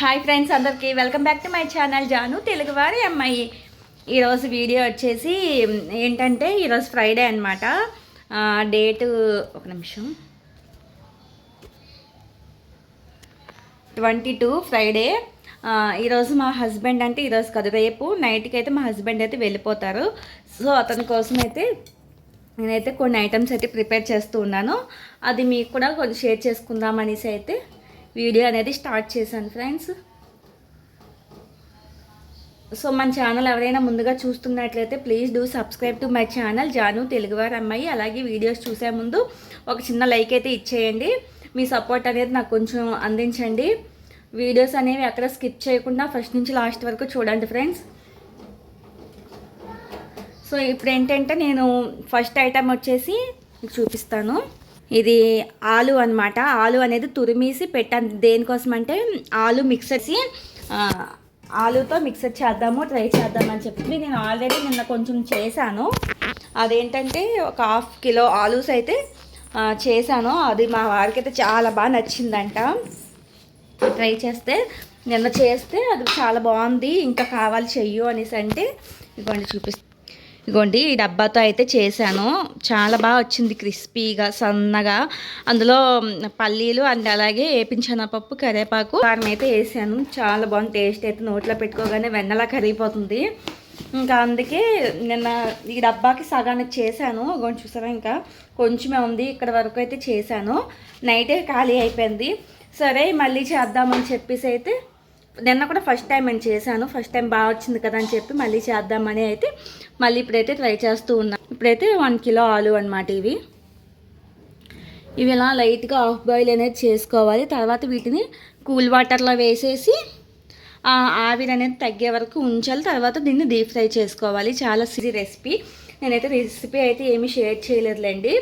Hi friends అందరికీ welcome back to my channel Janu తెలుగువారి అమ్మాయి. ఈరోజు వీడియో వచ్చేసి ఏంటంటే ఈరోజు ఫ్రైడే అనమాట డేటు ఒక నిమిషం. ట్వంటీ టూ ఫ్రైడే ఈరోజు మా హస్బెండ్ అంటే ఈరోజు కాదు రేపు నైట్కి అయితే మా హస్బెండ్ అయితే వెళ్ళిపోతారు. సో అతని కోసం అయితే నేనైతే కొన్ని ఐటమ్స్ అయితే ప్రిపేర్ చేస్తూ ఉన్నాను. అది మీకు కూడా కొంచెం షేర్ చేసుకుందాం అనేసి అయితే వీడియో అనేది స్టార్ట్ చేశాను ఫ్రెండ్స్. సో మన ఛానల్ ఎవరైనా ముందుగా చూస్తున్నట్లయితే please do subscribe to my channel. Janu తెలుగువారి అమ్మాయి. అలాగే వీడియోస్ చూసే ముందు ఒక చిన్న లైక్ అయితే ఇచ్చేయండి. మీ సపోర్ట్ అనేది నాకు కొంచెం అందించండి. వీడియోస్ అనేవి ఎక్కడ స్కిప్ చేయకుండా ఫస్ట్ నుంచి లాస్ట్ వరకు చూడండి ఫ్రెండ్స్. సో ఇప్పుడు ఏంటంటే నేను ఫస్ట్ ఐటమ్ వచ్చేసి చూపిస్తాను. ఇది ఆలు అన్నమాట. ఆలు అనేది తురిమేసి పెట్టాను. దేనికోసం అంటే ఆలు మిక్సర్సి చేసి ఆలుతో మిక్సర్ చేద్దాము ట్రై చేద్దామని చెప్పి నేను ఆల్రెడీ నిన్న కొంచెం చేశాను. అదేంటంటే ఒక హాఫ్ కిలో ఆలూస్ అయితే చేశాను. అది మా వారికి అయితే చాలా బాగా నచ్చిందంట. ట్రై చేస్తే నిన్న చేస్తే అది చాలా బాగుంది. ఇంకా కావాలి చెయ్యు అనేసి అంటే ఇదిగోండి చూపిస్తాను ఇగోండి ఈ డబ్బాతో అయితే చేశాను. చాలా బాగా వచ్చింది క్రిస్పీగా సన్నగా. అందులో పల్లీలు అండ్ అలాగే పప్పు కరివేపాకు కారం అయితే వేసాను. చాలా బాగుంది టేస్ట్ అయితే నోట్లో పెట్టుకోగానే వెన్నలా కరిగిపోతుంది. ఇంకా అందుకే నిన్న ఈ డబ్బాకి సగానికి చేశాను. ఇగోండి చూసారా ఇంకా? కొంచెమే ఉంది ఇక్కడ వరకు అయితే చేశాను. నైటే ఖాళీ అయిపోయింది. సరే మళ్ళీ చేద్దామని చెప్పేసి అయితే నిన్న కూడా ఫస్ట్ టైం నేను చేశాను. ఫస్ట్ టైం బాగా వచ్చింది కదా అని చెప్పి మళ్ళీ చేద్దామని అయితే మళ్ళీ ఇప్పుడైతే ట్రై చేస్తూ ఉన్నాను ఇప్పుడైతే వన్ కిలో ఆలు అనమాట ఇవి. ఇవి ఇలా లైట్గా ఆఫ్ బాయిల్ అనేది చేసుకోవాలి. తర్వాత వీటిని కూల్ వాటర్లో వేసేసి ఆవిరి అనేది తగ్గే వరకు ఉంచాలి. తర్వాత దీన్ని డీప్ ఫ్రై చేసుకోవాలి. చాలా సిరి రెసిపీ నేనైతే రెసిపీ అయితే ఏమీ షేర్ చేయలేదులేండి.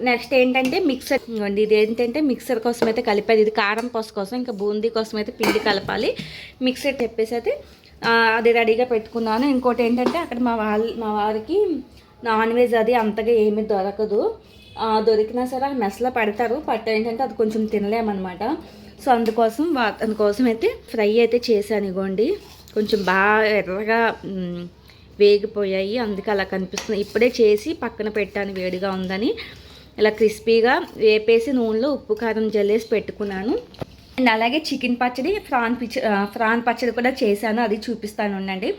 నెక్స్ట్ ఏంటంటే మిక్సర్ ఇవ్వండి. ఇది ఏంటంటే మిక్సర్ కోసం అయితే కలిపేది. ఇది కారం పోస కోసం ఇంకా బూందీ కోసం అయితే పిండి కలపాలి. మిక్సర్ చెప్పేసి అయితే అది రెడీగా పెట్టుకున్నాను. ఇంకోటి ఏంటంటే అక్కడ మా వాళ్ళ మా వారికి నాన్ వెజ్ అది అంతగా ఏమీ దొరకదు. దొరికినా సరే అది మెస్లో పడతారు. పట్ట ఏంటంటే అది కొంచెం తినలేమన్నమాట. సో అందుకోసం వా- అందుకోసం అయితే ఫ్రై అయితే చేశాను. ఇగోండి. కొంచెం బాగా ఎర్రగా వేగిపోయాయి. అందుకే అలా కనిపిస్తుంది. ఇప్పుడే చేసి పక్కన పెట్టాను. వేడిగా ఉందని ఇలా క్రిస్పీగా వేపేసి నూనెలో ఉప్పు కారం జల్లేసి పెట్టుకున్నాను. అండ్ అలాగే చికెన్ పచ్చడి ఫ్రాన్ పిచ్ ఫ్రాన్ పచ్చడి కూడా చేశాను. అది చూపిస్తాను ఉండండి.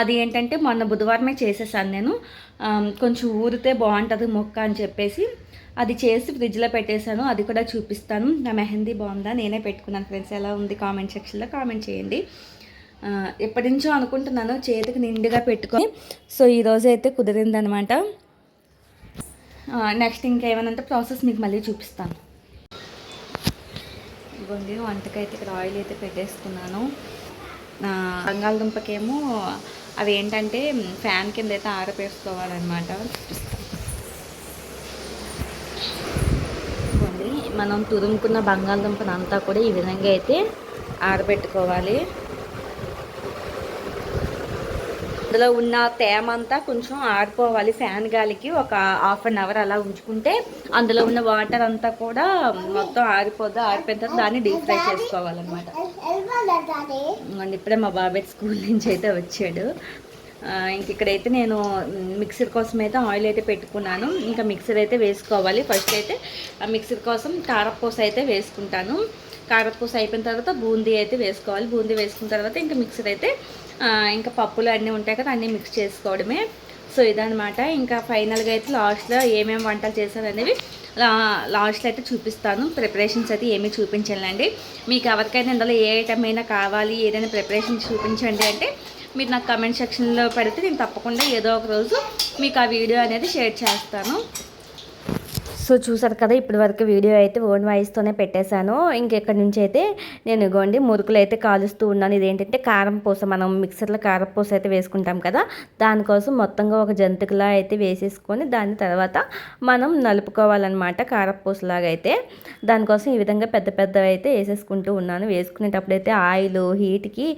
అది ఏంటంటే మొన్న బుధవారమే చేసేసాను నేను. కొంచెం ఊరితే బాగుంటుంది మొక్క అని చెప్పేసి అది చేసి ఫ్రిడ్జ్లో పెట్టేశాను. అది కూడా చూపిస్తాను. నా మెహందీ బాగుందా? నేనే పెట్టుకున్నాను ఫ్రెండ్స్. ఎలా ఉంది? కామెంట్ సెక్షన్లో కామెంట్ చేయండి. ఎప్పటి నుంచో అనుకుంటున్నాను చేతికి నిండుగా పెట్టుకొని. సో ఈరోజు అయితే కుదిరిందనమాట. నెక్స్ట్ ఇంకేమైనా ప్రాసెస్ మీకు మళ్ళీ చూపిస్తాను. ఇవ్వండి వంటకైతే ఇక్కడ ఆయిల్ అయితే పెట్టేసుకున్నాను. బంగాళదుంపకేమో అవి ఏంటంటే ఫ్యాన్ కింద అయితే ఆరపేసుకోవాలన్నమాట మనం తురుముకున్న బంగాళదుంపను అంతా కూడా ఈ విధంగా అయితే ఆరబెట్టుకోవాలి. అందులో ఉన్న తేమ అంతా కొంచెం ఆరిపోవాలి ఫ్యాన్ గాలికి. ఒక హాఫ్ అన్ అవర్ అలా ఉంచుకుంటే అందులో ఉన్న వాటర్ అంతా కూడా మొత్తం ఆరిపోద్ది. ఆరిపోయిన తర్వాత దాన్ని డీప్ ఫ్రై చేసుకోవాలన్నమాట. అండ్ ఇప్పుడే మా బాబాయ్ స్కూల్ నుంచి అయితే వచ్చాడు. ఇంక ఇక్కడైతే నేను మిక్సర్ కోసం అయితే ఆయిల్ అయితే పెట్టుకున్నాను. ఇంకా మిక్సర్ అయితే వేసుకోవాలి. ఫస్ట్ అయితే ఆ మిక్సర్ కోసం కారపూస అయితే వేసుకుంటాను. కారపూస అయిపోయిన తర్వాత బూందీ అయితే వేసుకోవాలి. బూందీ వేసుకున్న తర్వాత ఇంకా మిక్సర్ అయితే ఇంకా పప్పులు అన్నీ ఉంటాయి కదా అన్నీ మిక్స్ చేసుకోవడమే. సో ఇదనమాట ఇంకా ఫైనల్గా అయితే లాస్ట్లో ఏమేమి వంటలు చేశాను అనేవి లాస్ట్లో అయితే చూపిస్తాను. ప్రిపరేషన్స్ అయితే ఏమీ చూపించలేండి మీకు ఎవరికైనా ఇందులో ఏ ఐటమ్ అయినా కావాలి ఏదైనా ప్రిపరేషన్ చూపించండి అంటే మీరు నాకు కమెంట్ సెక్షన్లో పెడితే నేను తప్పకుండా ఏదో ఒక రోజు మీకు ఆ వీడియో అనేది షేర్ చేస్తాను. సో చూసారు కదా ఇప్పటి వరకు వీడియో అయితే ఓన్ వాయిస్తోనే పెట్టేశాను. ఇంకెక్కడి నుంచి అయితే నేను ఇగోండి మురుకులు అయితే కాలుస్తూ ఉన్నాను. ఇదేంటంటే కారం పూస మనం మిక్సర్లో కారం పూస అయితే వేసుకుంటాం కదా దానికోసం మొత్తంగా ఒక జంతికలా అయితే వేసేసుకొని దాని తర్వాత మనం నలుపుకోవాలన్నమాట కారపూసలాగా అయితే. దానికోసం ఈ విధంగా పెద్ద పెద్దవి అయితే వేసేసుకుంటూ ఉన్నాను. వేసుకునేటప్పుడు అయితే ఆయిల్ హీట్కి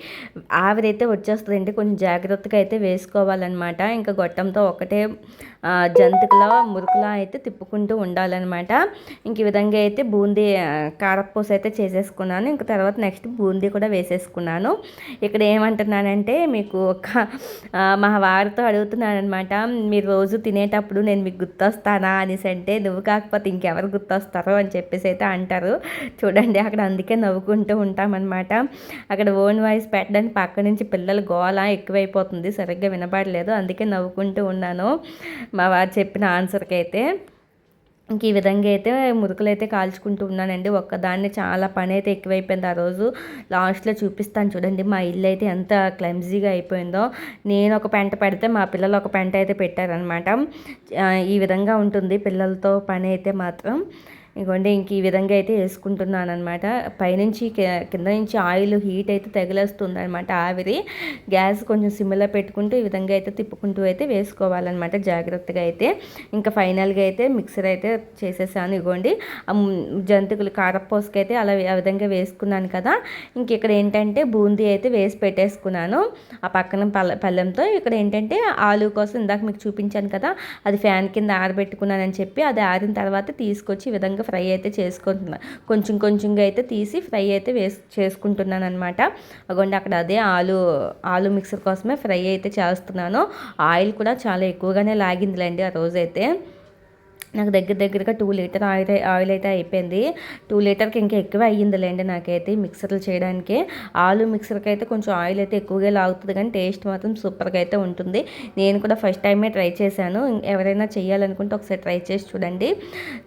ఆవిరైతే వచ్చేస్తుందంటే కొంచెం జాగ్రత్తగా అయితే వేసుకోవాలన్నమాట. ఇంకా గొట్టంతో ఒకటే ఆ, జంతికలా మురుకులా అయితే తిప్పుకుంటూ ఉండాలి ఉండాలన్నమాట. ఇంక ఈ విధంగా అయితే బూందీ కారపూస అయితే చేసేసుకున్నాను. ఇంక తర్వాత నెక్స్ట్ బూందీ కూడా వేసేసుకున్నాను. ఇక్కడ ఏమంటున్నానంటే మీకు ఒక మా వారితో అడుగుతున్నానమాట మీరు రోజు తినేటప్పుడు నేను మీకు గుర్తొస్తానా అనేసి అంటే నువ్వు కాకపోతే ఇంకెవరు గుర్తొస్తారో? అని చెప్పేసి అయితే అంటారు. చూడండి అక్కడ అందుకే నవ్వుకుంటూ ఉంటామన్నమాట. అక్కడ ఓన్ వాయిస్ పెట్టడానికి పక్క నుంచి పిల్లలు గోల ఎక్కువైపోతుంది. సరిగ్గా వినపడలేదు. అందుకే నవ్వుకుంటూ ఉన్నాను. మా వారు చెప్పిన ఆన్సర్కి అయితే ఇంక ఈ విధంగా అయితే మురుకులు అయితే కాల్చుకుంటూ ఉన్నానండి. ఒక్కదాన్ని చాలా పని అయితే ఎక్కువైపోయింది ఆ రోజు. లాస్ట్లో చూపిస్తాను చూడండి మా ఇల్లు అయితే ఎంత క్లమ్జీగా అయిపోయిందో. నేను ఒక పెంట పెడితే మా పిల్లలు ఒక పెంట అయితే పెట్టారనమాట ఈ విధంగా ఉంటుంది పిల్లలతో పని అయితే మాత్రం. ఇదిగోండి ఇంక ఈ విధంగా అయితే వేసుకుంటున్నాను అనమాట పైనుంచి కింద నుంచి ఆయిల్ హీట్ అయితే తగిలేస్తుంది అనమాట ఆవిరి. గ్యాస్ కొంచెం సిమ్లో పెట్టుకుంటూ ఈ విధంగా అయితే తిప్పుకుంటూ అయితే వేసుకోవాలన్నమాట జాగ్రత్తగా అయితే. ఇంకా ఫైనల్గా అయితే మిక్సర్ అయితే చేసేసాను ఇగోండి. జంతికలు కారపూసకి అలా ఆ విధంగా వేసుకున్నాను కదా. ఇంక ఇక్కడ ఏంటంటే బూందీ అయితే వేసి పెట్టేసుకున్నాను. ఆ పక్కన పల్ల పళ్ళెంతో ఇక్కడ ఏంటంటే ఆలు కోసం ఇందాక మీకు చూపించాను కదా అది ఫ్యాన్ కింద ఆరబెట్టుకున్నానని చెప్పి అది ఆరిన తర్వాత తీసుకొచ్చి ఈ విధంగా ఫ్రై అయితే చేసుకుంటున్నాను కొంచెం కొంచెంగా అయితే తీసి ఫ్రై అయితే వేస్ చేసుకుంటున్నాను అనమాట అగోండి అక్కడ అదే ఆలు ఆలు మిక్సర్ కోసమే ఫ్రై అయితే చేస్తున్నాను. ఆయిల్ కూడా చాలా ఎక్కువగానే లాగిందిలేండి ఆ రోజైతే. నాకు దగ్గర దగ్గరగా టూ లీటర్ ఆయిల్ ఆయిల్ అయితే అయిపోయింది. టూ లీటర్కి ఇంకా ఎక్కువ అయ్యిందిలేండి నాకైతే ఈ మిక్సర్లు చేయడానికి. ఆలు మిక్సర్కి అయితే కొంచెం ఆయిల్ అయితే ఎక్కువగా లాగుతుంది కానీ టేస్ట్ మాత్రం సూపర్గా అయితే ఉంటుంది. నేను కూడా ఫస్ట్ టైమే ట్రై చేశాను. ఎవరైనా చేయాలనుకుంటే ఒకసారి ట్రై చేసి చూడండి.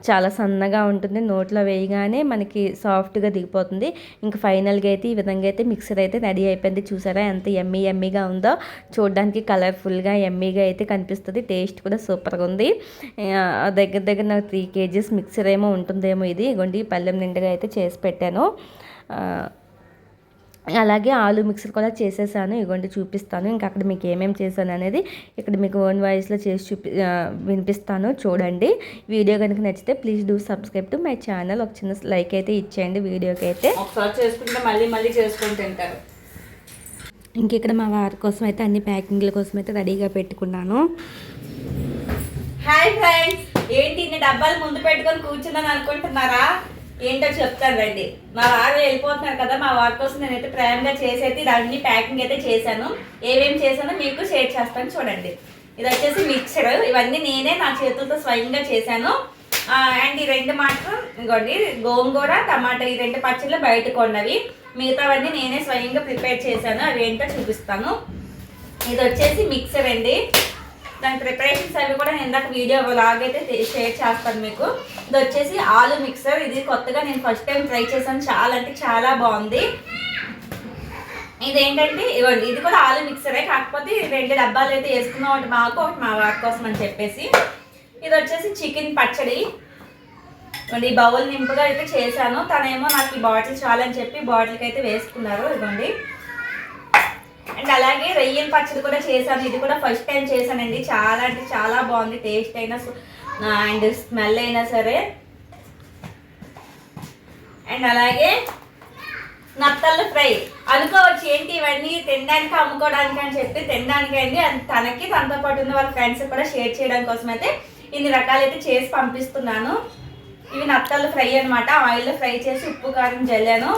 చాలా సన్నగా ఉంటుంది. నోట్లో వేయగానే మనకి సాఫ్ట్గా దిగిపోతుంది. ఇంకా ఫైనల్గా అయితే ఈ విధంగా అయితే మిక్సర్ అయితే రెడీ అయిపోయింది. చూసారా ఎంత ఎమ్మీ ఎమ్మీగా ఉందో. చూడడానికి కలర్ఫుల్గా ఎమ్మీగా అయితే కనిపిస్తుంది. టేస్ట్ కూడా సూపర్గా ఉంది. అదే దగ్గర దగ్గర నాకు త్రీ కేజీస్ మిక్సర్ ఏమో ఉంటుందేమో ఇది. ఇగోండి పల్లెం నిండుగా అయితే చేసి పెట్టాను. అలాగే ఆలు మిక్సర్ కూడా చేసేసాను. ఇగోండి చూపిస్తాను. ఇంకా అక్కడ మీకు ఏమేమి చేశాను అనేది ఇక్కడ మీకు ఓన్ వాయిస్లో చేసి చూపి వినిపిస్తాను. చూడండి. వీడియో కనుక నచ్చితే please do subscribe to my channel. ఒక చిన్న లైక్ అయితే ఇచ్చేయండి వీడియోకి అయితే. ఒకసారి చేసుకుంటే మళ్ళీ మళ్ళీ చేసుకొని తింటారు. ఇంక ఇక్కడ మా వారి కోసం అయితే అన్ని ప్యాకింగ్ల కోసం అయితే రెడీగా పెట్టుకున్నాను. Hi friends! ఏంటి ఇన్ని డబ్బాలు ముందు పెట్టుకొని కూర్చున్నాను అనుకుంటున్నారా? ఏంటో చెప్తాను రండి. మా వారు వెళ్ళిపోతున్నారు కదా మా వారి కోసం నేనైతే ప్రేమగా చేసి అయితే అన్ని ప్యాకింగ్ అయితే చేశాను. ఏమేమి చేశానో మీకు షేర్ చేస్తాను చూడండి. ఇది వచ్చేసి మిక్చర్ ఇవన్నీ నేనే నా చేతులతో స్వయంగా చేశాను. అండ్ ఈ రెండు మాత్రం ఇంకోండి గోంగూర టమాటా ఈ రెండు పచ్చళ్ళు బయట కొన్నవి. మిగతావన్నీ నేనే స్వయంగా ప్రిపేర్ చేశాను. అవి ఏంటో చూపిస్తాను. ఇది వచ్చేసి మిక్సర్ అండి. దాని ప్రిపరేషన్స్ అవి కూడా నేను ఇందాక వీడియో లాగ్ అయితే షేర్ చేస్తాను మీకు. ఇది వచ్చేసి ఆలు మిక్సర్ ఇది కొత్తగా నేను ఫస్ట్ టైం ట్రై చేశాను. చాలా అంటే చాలా బాగుంది. ఇదేంటంటే ఇవ్వండి ఇది కూడా ఆలు మిక్సరే కాకపోతే రెండు డబ్బాలు అయితే వేసుకున్నాం ఒకటి మాకు ఒకటి మా వారి కోసం అని చెప్పేసి. ఇది వచ్చేసి చికెన్ పచ్చడి. ఇవ్వండి ఈ బౌల్ నింపుగా అయితే చేశాను. తనేమో నాకు ఈ బాటిల్ చాలని చెప్పి బాటిల్కి అయితే వేసుకున్నారు. ఇదిగోండి అండ్ అలాగే రొయ్యల పచ్చడి కూడా చేశాను. ఇది కూడా ఫస్ట్ టైం చేశానండి. చాలా అంటే చాలా బాగుంది. టేస్ట్ అయినా అండ్ స్మెల్ అయినా సరే. అండ్ అలాగే నత్తళ్ళు ఫ్రై. అనుకోవచ్చు ఏంటి ఇవన్నీ తినడానికి అమ్ముకోవడానికి అని చెప్పి తినడానికి అండి. అండ్ తనకి తనతో పాటు ఉన్న వాళ్ళ ఫ్రెండ్స్ కూడా షేర్ చేయడం కోసం అయితే ఇన్ని రకాలైతే చేసి పంపిస్తున్నాను. ఇవి నత్తలు ఫ్రై అనమాట ఆయిల్లో ఫ్రై చేసి ఉప్పు కారం జల్లాను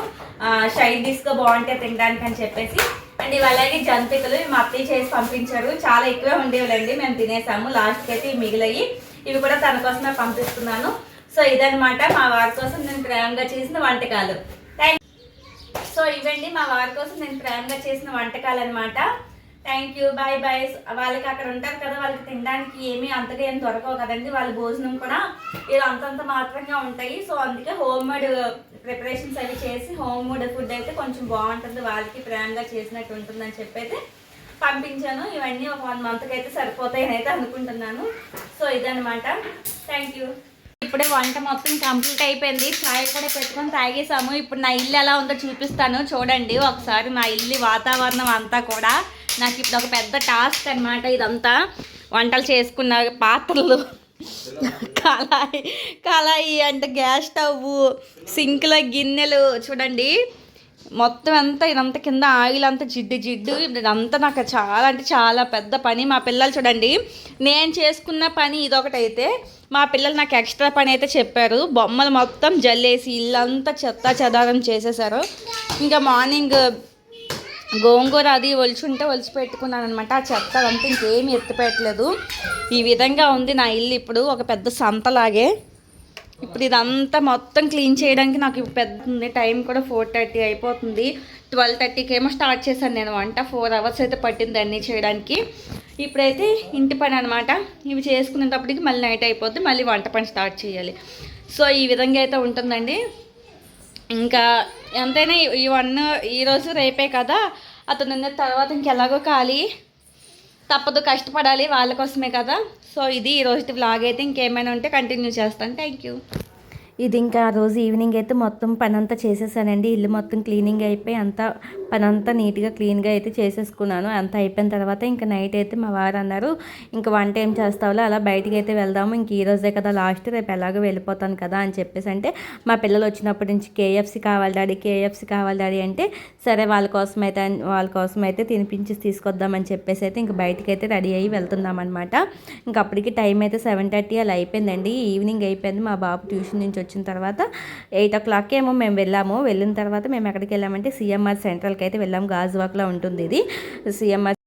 షైడ్ డిష్గా బాగుంటాయి తినడానికి అని చెప్పేసి అండ్ ఇవి అలాగే జంతికలు మా అత్తయ్య చేసి పంపించారు చాలా ఎక్కువే ఉండేవాళ్ళండి మేము తినేసాము. లాస్ట్కి అయితే ఇవి ఇవి కూడా తన కోసమే పంపిస్తున్నాను. సో ఇదనమాట మా వారి కోసం నేను ప్రేమగా చేసిన వంటకాలు. థ్యాంక్ సో ఇవండి మా వారి కోసం నేను ప్రేమగా చేసిన వంటకాలు అనమాట థ్యాంక్ యూ బాయ్ బాయ్ వాళ్ళకి అక్కడ ఉంటారు కదా వాళ్ళకి తినడానికి ఏమీ అంతగా ఏం దొరకవు కదండి. వాళ్ళ భోజనం కూడా ఇలా అంతంత మాత్రంగా ఉంటాయి. సో అందుకే హోమ్ మేడ్ ప్రిపరేషన్స్ అవి చేసి హోమ్ మేడ్ ఫుడ్ అయితే కొంచెం బాగుంటుంది. వాళ్ళకి ప్రేమగా చేసినట్టు ఉంటుందని చెప్పి అయితే పంపించాను. ఇవన్నీ ఒక వన్ మంత్కి అయితే సరిపోతాయని అయితే అనుకుంటున్నాను. సో ఇదనమాట థ్యాంక్ యూ ఇప్పుడే వంట మొత్తం కంప్లీట్ అయిపోయింది. చాయ్ కూడా పెట్టుకొని తాగేసాము. ఇప్పుడు నా ఇల్లు ఎలా ఉందో చూపిస్తాను. చూడండి ఒకసారి నా ఇల్లు వాతావరణం అంతా కూడా నాకు ఇప్పుడు ఒక పెద్ద టాస్క్ అన్నమాట ఇదంతా. వంటలు చేసుకున్న పాత్రలు. కళాయి కళాయి అంటే గ్యాస్ స్టవ్ సింక్లో గిన్నెలు చూడండి. మొత్తం అంతా ఇదంతా కింద ఆయిల్ అంతా జిడ్డు జిడ్డు. ఇదంతా నాకు చాలా అంటే చాలా పెద్ద పని. మా పిల్లలు చూడండి నేను చేసుకున్న పని ఇదొకటైతే. మా పిల్లలు నాకు ఎక్స్ట్రా పని అయితే చెప్పారు. బొమ్మలు మొత్తం జల్లేసి ఇల్లంతా చెత్త చెదారం చేసేసారు. ఇంకా మార్నింగ్ గోంగూర అది ఒలిచుంటే ఒలిచి పెట్టుకున్నాను అనమాట ఆ చెత్త అదంతా ఇంకేమీ ఎత్తిపెట్టలేదు. ఈ విధంగా ఉంది నా ఇల్లు ఇప్పుడు ఒక పెద్ద సంతలాగే. ఇప్పుడు ఇదంతా మొత్తం క్లీన్ చేయడానికి నాకు ఇప్పుడు పెద్ద ఉంది. టైం కూడా ఫోర్ థర్టీ అయిపోతుంది. ట్వెల్వ్ థర్టీకి ఏమో స్టార్ట్ చేశాను నేను వంట. ఫోర్ అవర్స్ అయితే పట్టింది అన్నీ చేయడానికి. ఇప్పుడైతే ఇంటి పని అనమాట ఇవి చేసుకునేటప్పటికి మళ్ళీ నైట్ అయిపోద్ది. మళ్ళీ వంట పని స్టార్ట్ చేయాలి. సో ఈ విధంగా అయితే ఉంటుందండి. ఇంకా ఎంతైనా ఈ- వన్ ఈరోజు రేపే కదా. అతను ఉన్న తర్వాత ఇంకెలాగో ఖాళీ. తప్పదు కష్టపడాలి వాళ్ళ కోసమే కదా. సో ఇది ఈరోజు వ్లాగ్ అయితే ఇంకేమైనా ఉంటే కంటిన్యూ చేస్తాను. థ్యాంక్ యూ ఇది ఇంకా ఆ రోజు ఈవినింగ్ అయితే మొత్తం పని అంతా చేసేసానండి. ఇల్లు మొత్తం క్లీనింగ్ అయిపోయి అంతా పని అంతా నీట్గా క్లీన్గా అయితే చేసేసుకున్నాను. అంతా అయిపోయిన తర్వాత ఇంకా నైట్ అయితే మా వారు అన్నారు ఇంకా వంట ఏం చేస్తావులో? అలా బయటికి అయితే వెళ్దాము. ఇంక ఈ రోజే కదా లాస్ట్ రేపు ఎలాగో వెళ్ళిపోతాను కదా అని చెప్పేసి అంటే మా పిల్లలు వచ్చినప్పటి నుంచి కేఎఫ్సి కావాలి డాడీ కేఎఫ్సి కావాలి డాడీ అంటే సరే వాళ్ళ కోసం అయితే వాళ్ళ కోసం అయితే తినిపించి తీసుకొద్దామని చెప్పేసి అయితే ఇంక బయటికి అయితే రెడీ అయ్యి వెళ్తున్నాం అనమాట ఇంకా అప్పటికి టైం అయితే సెవెన్ థర్టీ అలా అయిపోయిందండి. ఈవినింగ్ అయిపోయింది మా బాబు ట్యూషన్ నుంచి వచ్చిన తర్వాత ఎయిట్ ఓ క్లాక్ ఏమో మేము వెళ్ళాము. వెళ్ళిన తర్వాత మేము ఎక్కడికి వెళ్ళామంటే సిఎంఆర్ సెంట్రల్కి అయితే వెళ్ళాము గాజువాక్లో ఉంటుంది ఇది. సిఎంఆర్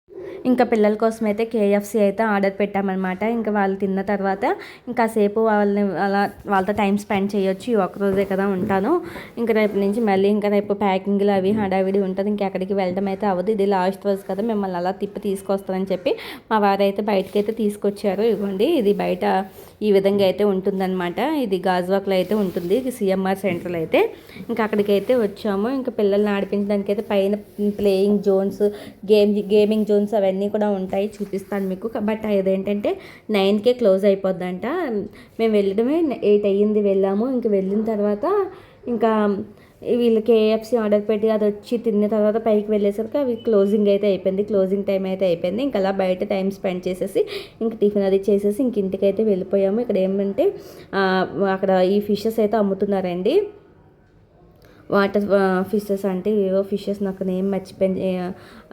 ఇంకా పిల్లల కోసం అయితే కేఎఫ్సి అయితే ఆర్డర్ పెట్టామన్నమాట. ఇంకా వాళ్ళు తిన్న తర్వాత ఇంకా సేపు వాళ్ళని అలా వాళ్ళతో టైం స్పెండ్ చేయొచ్చు. ఈ ఒక్క కదా ఉంటాను. ఇంకా రేపు నుంచి మళ్ళీ ఇంకా రేపు ప్యాకింగ్లు అవి హడావిడి ఉంటుంది. ఇంకెక్కడికి వెళ్ళడం అయితే అవ్వదు. ఇది లాస్ట్ రోజు కదా మిమ్మల్ని అలా తిప్పి తీసుకొస్తానని చెప్పి మా వారు అయితే తీసుకొచ్చారు. ఇవ్వండి. ఇది బయట ఈ విధంగా అయితే ఉంటుందన్నమాట. ఇది గాజువాక్లో అయితే ఉంటుంది. ఇది సిఎంఆర్ సెంటర్లో అయితే ఇంకా అక్కడికైతే వచ్చాము. ఇంకా పిల్లల్ని ఆడిపించడానికి అయితే పైన playing zones game gaming zones అవి అవన్నీ కూడా ఉంటాయి చూపిస్తాను మీకు. బట్ అదేంటంటే నైన్కే క్లోజ్ అయిపోద్దంట. మేము వెళ్ళడమే ఎయిట్ అయ్యింది వెళ్ళాము. ఇంక వెళ్ళిన తర్వాత ఇంకా వీళ్ళు కేఎఫ్సి ఆర్డర్ పెట్టి అది వచ్చి తిన్న తర్వాత పైకి వెళ్ళేసరికి అవి క్లోజింగ్ అయితే అయిపోయింది. క్లోజింగ్ టైం అయితే అయిపోయింది. ఇంకా అలా బయట టైం స్పెండ్ చేసేసి ఇంక టిఫిన్ అది చేసేసి ఇంక ఇంటికి అయితే వెళ్ళిపోయాము. ఇక్కడ ఏమంటే అక్కడ ఈ ఫిషెస్ అయితే అమ్ముతున్నారండి. వాటర్ ఫిషెస్ అంటే ఏవో ఫిషెస్ నాకు నేమ్ మర్చిపోయింది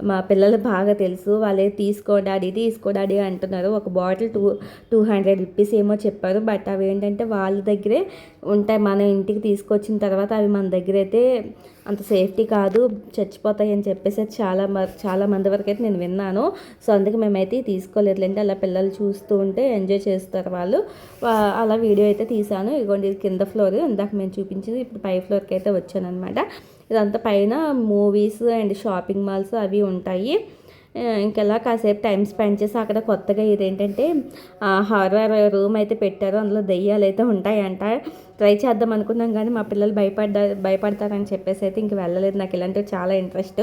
మా పిల్లలు బాగా తెలుసు వాళ్ళే తీసుకో డాడీ తీసుకో డాడీ అంటున్నారు. ఒక bottle two two hundred rupees ఏమో చెప్పారు. బట్ అవి ఏంటంటే వాళ్ళ దగ్గరే ఉంటాయి మన ఇంటికి తీసుకొచ్చిన తర్వాత అవి మన దగ్గర అయితే అంత సేఫ్టీ కాదు చచ్చిపోతాయి అని చెప్పేసి చాలా మ- చాలా మంది వరకు అయితే నేను విన్నాను. సో అందుకే మేమైతే తీసుకోలేదులేండి అలా పిల్లలు చూస్తూ ఉంటే ఎంజాయ్ చేస్తారు వాళ్ళు. అలా వీడియో అయితే తీసాను ఇదిగోండి ఇది కింద ఫ్లోర్. ఇందాక మేము చూపించింది ఇప్పుడు పై ఫ్లోర్కి అయితే వచ్చాను అనమాట ఇదంతా పైన మూవీస్ అండ్ షాపింగ్ మాల్స్ అవి ఉంటాయి. ఇంకెలా కాసేపు టైం స్పెండ్ చేసి అక్కడ కొత్తగా ఇదేంటంటే హారర్ రూమ్ అయితే పెట్టారు. అందులో దెయ్యాలు అయితే ఉంటాయంట. ట్రై చేద్దాం అనుకున్నాం కానీ మా పిల్లలు భయపడ్డా భయపడతారని చెప్పేసి అయితే ఇంక వెళ్ళలేదు. నాకు ఇలాంటివి చాలా ఇంట్రెస్ట్.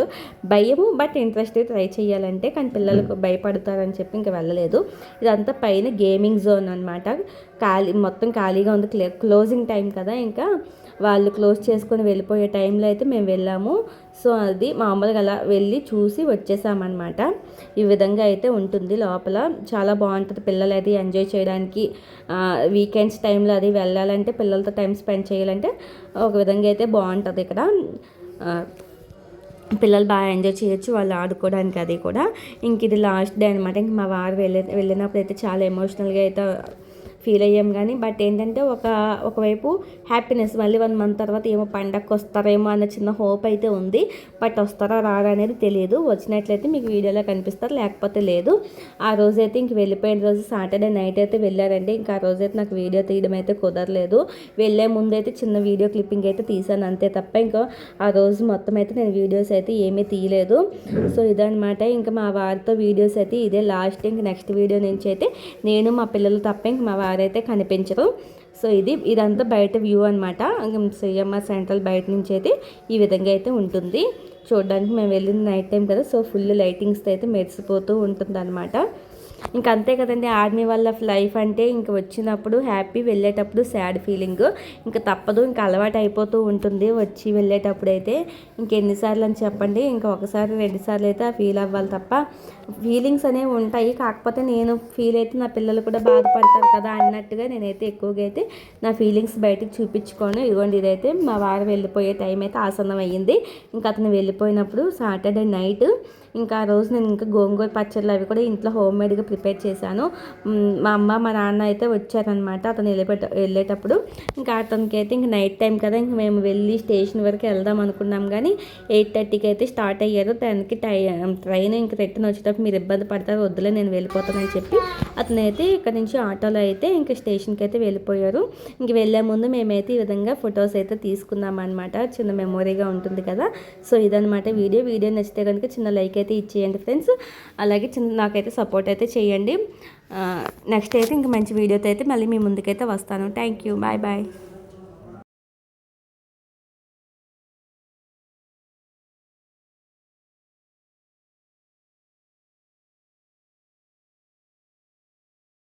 భయము బట్ ఇంట్రెస్ట్ ట్రై చేయాలంటే కానీ పిల్లలకు భయపడతారని చెప్పి ఇంక వెళ్ళలేదు. ఇదంతా పైన గేమింగ్ జోన్ అనమాట ఖాళీ మొత్తం ఖాళీగా ఉంది. క్లే క్లోజింగ్ టైం కదా ఇంకా. వాళ్ళు క్లోజ్ చేసుకొని వెళ్ళిపోయే టైంలో అయితే మేము వెళ్ళాము. సో అది మామూలుగా అలా వెళ్ళి చూసి వచ్చేసామన్నమాట. ఈ విధంగా అయితే ఉంటుంది లోపల. చాలా బాగుంటుంది పిల్లలు అది ఎంజాయ్ చేయడానికి వీకెండ్స్ టైంలో అది వెళ్ళాలంటే పిల్లలు పిల్లలతో టైం స్పెండ్ చేయాలంటే ఒక విధంగా అయితే బాగుంటుంది ఇక్కడ. పిల్లలు బాగా ఎంజాయ్ చేయొచ్చు వాళ్ళు ఆడుకోవడానికి అది కూడా. ఇంక ఇది లాస్ట్ డే అనమాట ఇంక మా వారు వెళ్ళి వెళ్ళినప్పుడు అయితే చాలా ఎమోషనల్గా అయితే ఫీల్ అయ్యాం కానీ బట్ ఏంటంటే ఒక ఒకవైపు హ్యాపీనెస్ మళ్ళీ వన్ మంత్ తర్వాత ఏమో పండగకు వస్తారేమో అన్న చిన్న హోప్ అయితే ఉంది. బట్ వస్తారా రారా అనేది తెలియదు. వచ్చినట్లయితే మీకు వీడియోలో కనిపిస్తారు లేకపోతే లేదు. ఆ రోజైతే ఇంక వెళ్ళిపోయిన రోజు సాటర్డే నైట్ అయితే వెళ్ళారండి. ఇంకా ఆ రోజైతే నాకు వీడియో తీయడం అయితే కుదరలేదు. వెళ్ళే ముందు అయితే చిన్న వీడియో క్లిప్పింగ్ అయితే తీసాను అంతే తప్ప ఇంకా ఆ రోజు మొత్తం అయితే నేను వీడియోస్ అయితే ఏమీ తీయలేదు. సో ఇదనమాట ఇంకా మా వారితో వీడియోస్ అయితే ఇదే లాస్ట్. ఇంక నెక్స్ట్ వీడియో నుంచి అయితే నేను మా పిల్లలు తప్ప ఇంక మా అయితే కనిపించరు సో ఇది ఇదంతా బయట వ్యూ అనమాట సిఎంఆర్ సెంట్రల్ బయట నుంచి అయితే ఈ విధంగా అయితే ఉంటుంది. చూడడానికి మేము వెళ్ళిన నైట్ టైం కదా సో ఫుల్ లైటింగ్స్ అయితే మెరిసిపోతూ ఉంటుంది అనమాట ఇంకా అంతే కదండి ఆర్మీ వాళ్ళ లైఫ్ అంటే ఇంక వచ్చినప్పుడు హ్యాపీ వెళ్ళేటప్పుడు సాడ్ ఫీలింగ్. ఇంకా తప్పదు ఇంకా అలవాటు అయిపోతూ ఉంటుంది వచ్చి వెళ్ళేటప్పుడు అయితే ఇంకెన్నిసార్లు అని చెప్పండి ఇంకా ఒకసారి రెండుసార్లు అయితే ఆ ఫీల్ అవ్వాలి తప్ప ఫీలింగ్స్ అనేవి ఉంటాయి. కాకపోతే నేను ఫీల్ అయితే నా పిల్లలు కూడా బాధపడతారు కదా అన్నట్టుగా నేనైతే ఎక్కువగా అయితే నా ఫీలింగ్స్ బయటకు చూపించుకోను. ఇదిగోండి ఇదైతే మా వారు వెళ్ళిపోయే టైం అయితే ఆసన్నం అయ్యింది ఇంకా అతను వెళ్ళిపోయినప్పుడు సాటర్డే నైట్ ఇంకా ఆ రోజు నేను ఇంకా గోంగూర పచ్చళ్ళు అవి కూడా ఇంట్లో హోమ్ మేడ్గా ప్రిపేర్ చేశాను. మా అమ్మ మా నాన్న అయితే వచ్చారనమాట అతను వెళ్ళిపెట్ట వెళ్ళేటప్పుడు. ఇంకా అతనికి అయితే ఇంక నైట్ టైం కదా ఇంక మేము వెళ్ళి స్టేషన్ వరకు వెళ్దాం అనుకున్నాం కానీ ఎయిట్ థర్టీకి అయితే స్టార్ట్ అయ్యారు. దానికి టై ట్రైన్ ఇంక రిటర్న్ వచ్చేటప్పుడు మీరు ఇబ్బంది పడతారు వద్దులే నేను వెళ్ళిపోతానని చెప్పి అతనైతే ఇక్కడ నుంచి ఆటోలో అయితే ఇంకా స్టేషన్కి అయితే వెళ్ళిపోయారు. ఇంక వెళ్ళే ముందు మేమైతే ఈ విధంగా ఫొటోస్ అయితే తీసుకున్నాం అనమాట చిన్న మెమొరీగా ఉంటుంది కదా. సో ఇదనమాట వీడియో. వీడియో నచ్చితే కనుక చిన్న లైక్ అయితే ఇచ్చేయండి ఫ్రెండ్స్. అలాగే చిన్న నాకైతే సపోర్ట్ అయితే చేయండి. నెక్స్ట్ అయితే ఇంక మంచి వీడియోతో అయితే మళ్ళీ మీ ముందుకైతే వస్తాను. Thank you bye bye